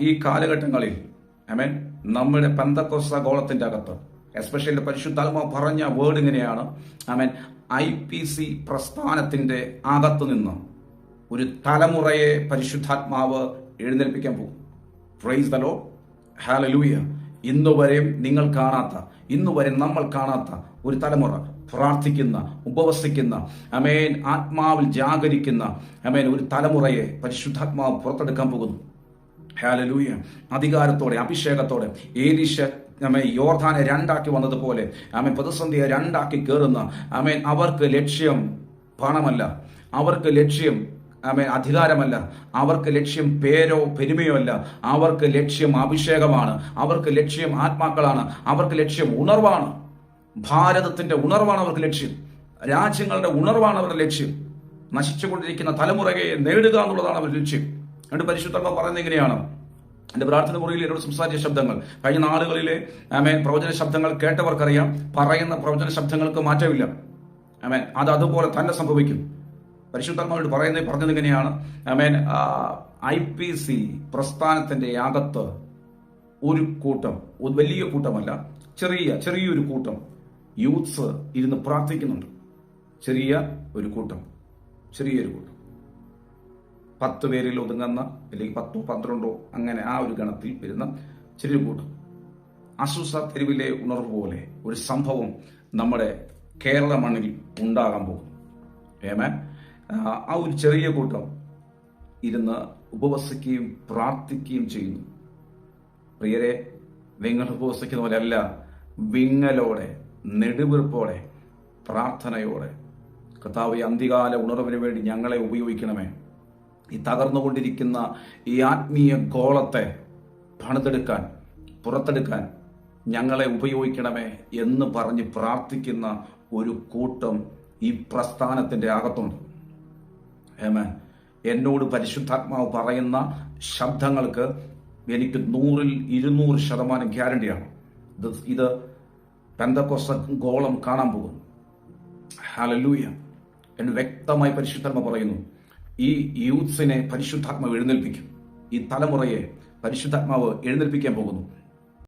ഈ കാലഘട്ടങ്ങളിൽ ഐ നമ്മുടെ പന്തക്കോസ ഗോളത്തിന്റെ അകത്ത് എസ്പെഷ്യലി പരിശുദ്ധാത്മ പറഞ്ഞ വേർഡ് ഇങ്ങനെയാണ് ഐ ഐ പി സി പ്രസ്ഥാനത്തിന്റെ അകത്ത് നിന്ന് ഒരു തലമുറയെ പരിശുദ്ധാത്മാവ് എഴുന്നേൽപ്പിക്കാൻ പോകും. പ്രൈസ് ദലോ ഹാലലൂയ ഇന്നു വരെയും നിങ്ങൾ കാണാത്ത ഇന്നു വരെ നമ്മൾ കാണാത്ത ഒരു തലമുറ പ്രാർത്ഥിക്കുന്ന ഉപവസിക്കുന്ന അമേൻ ആത്മാവിൽ ജാഗരിക്കുന്ന അമേൻ ഒരു തലമുറയെ പരിശുദ്ധാത്മാവ് പുറത്തെടുക്കാൻ പോകുന്നു. ഹാലലൂയ അധികാരത്തോടെ അഭിഷേകത്തോടെ. ഏലിശ അമ്മ യോർധാനെ രണ്ടാക്കി വന്നതുപോലെ ആമേ പ്രതിസന്ധിയെ രണ്ടാക്കി കയറുന്ന ആമേൻ അവർക്ക് ലക്ഷ്യം പണമല്ല. അവർക്ക് ലക്ഷ്യം ആമേൻ അധികാരമല്ല. അവർക്ക് ലക്ഷ്യം പേരോ പെരുമയോ അല്ല. അവർക്ക് ലക്ഷ്യം അഭിഷേകമാണ്. അവർക്ക് ലക്ഷ്യം ആത്മാക്കളാണ്. അവർക്ക് ലക്ഷ്യം ഉണർവാണ്. ഭാരതത്തിന്റെ ഉണർവാണ് അവർക്ക് ലക്ഷ്യം. രാജ്യങ്ങളുടെ ഉണർവാണ് അവരുടെ ലക്ഷ്യം. നശിച്ചുകൊണ്ടിരിക്കുന്ന തലമുറയെ നേടുക എന്നുള്ളതാണ് അവരുടെ ലക്ഷ്യം. എന്നിട്ട് പരിശുദ്ധ പറയുന്നത് എങ്ങനെയാണ്? എന്റെ പ്രാർത്ഥന മുറിയിൽ എന്നോട് സംസാരിച്ച ശബ്ദങ്ങൾ. കഴിഞ്ഞ നാളുകളിലെ ആമേൻ പ്രവചന ശബ്ദങ്ങൾ കേട്ടവർക്കറിയാം. പറയുന്ന പ്രവചന ശബ്ദങ്ങൾക്ക് മാറ്റമില്ല. ആമേൻ. അത് അതുപോലെ തന്നെ സംഭവിക്കും. പരിശുദ്ധാത്മാവോട് പറയുന്നത് പറഞ്ഞത് എങ്ങനെയാണ്? ആമേൻ ഐ പി സി പ്രസ്ഥാനത്തിന്റെ അകത്ത് ഒരു കൂട്ടം ഒരു വലിയ കൂട്ടമല്ല ചെറിയ ചെറിയൊരു കൂട്ടം യൂത്ത്സ് ഇരുന്ന് പ്രാർത്ഥിക്കുന്നുണ്ട്. ചെറിയ ഒരു കൂട്ടം ചെറിയൊരു കൂട്ടം. പത്ത് പേരിൽ ഒതുങ്ങുന്ന അല്ലെങ്കിൽ പത്തോ പന്ത്രണ്ടോ അങ്ങനെ ആ ഒരു ഗണത്തിൽ വരുന്ന ചെറിയ കൂട്ടം. അസൂസ തെരുവിലെ ഉണർവ് പോലെ ഒരു സംഭവം നമ്മുടെ കേരള മണ്ണിൽ ഉണ്ടാകാൻ പോകും ഏമാൻ ആ ഒരു ചെറിയ കൂട്ടം ഇരുന്ന് ഉപവസിക്കുകയും പ്രാർത്ഥിക്കുകയും ചെയ്യുന്നു. പ്രിയരെ നിങ്ങൾ ഉപവസിക്കുന്ന പോലെയല്ല വിങ്ങലോടെ നെടുവീർപ്പോടെ പ്രാർത്ഥനയോടെ. കർത്താവ് അന്തികാല ഉണർവിന് വേണ്ടി ഞങ്ങളെ ഉപയോഗിക്കണമേ. ഈ തകർന്നുകൊണ്ടിരിക്കുന്ന ഈ ആത്മീയ ഗോളത്തെ പണിതെടുക്കാൻ പുറത്തെടുക്കാൻ ഞങ്ങളെ ഉപയോഗിക്കണമേ എന്ന് പറഞ്ഞ് പ്രാർത്ഥിക്കുന്ന ഒരു കൂട്ടം ഈ പ്രസ്ഥാനത്തിന്റെ അകത്തുണ്ട്. ഏമേ എന്നോട് പരിശുദ്ധാത്മാവ് പറയുന്ന ശബ്ദങ്ങൾക്ക് എനിക്ക് നൂറിൽ ഇരുന്നൂറ് ശതമാനം ഗ്യാരണ്ടിയാണ്. ഇത് ഇത് പെന്തക്കൊസ ഗോളം കാണാൻ പോകുന്നു. ഹലലൂയ എന്ന് വ്യക്തമായി പരിശുദ്ധാത്മ പറയുന്നു. ഈ യൂത്ത്സിനെ പരിശുദ്ധാത്മാവ് എഴുന്നേൽപ്പിക്കും. ഈ തലമുറയെ പരിശുദ്ധാത്മാവ് എഴുന്നേൽപ്പിക്കാൻ പോകുന്നു.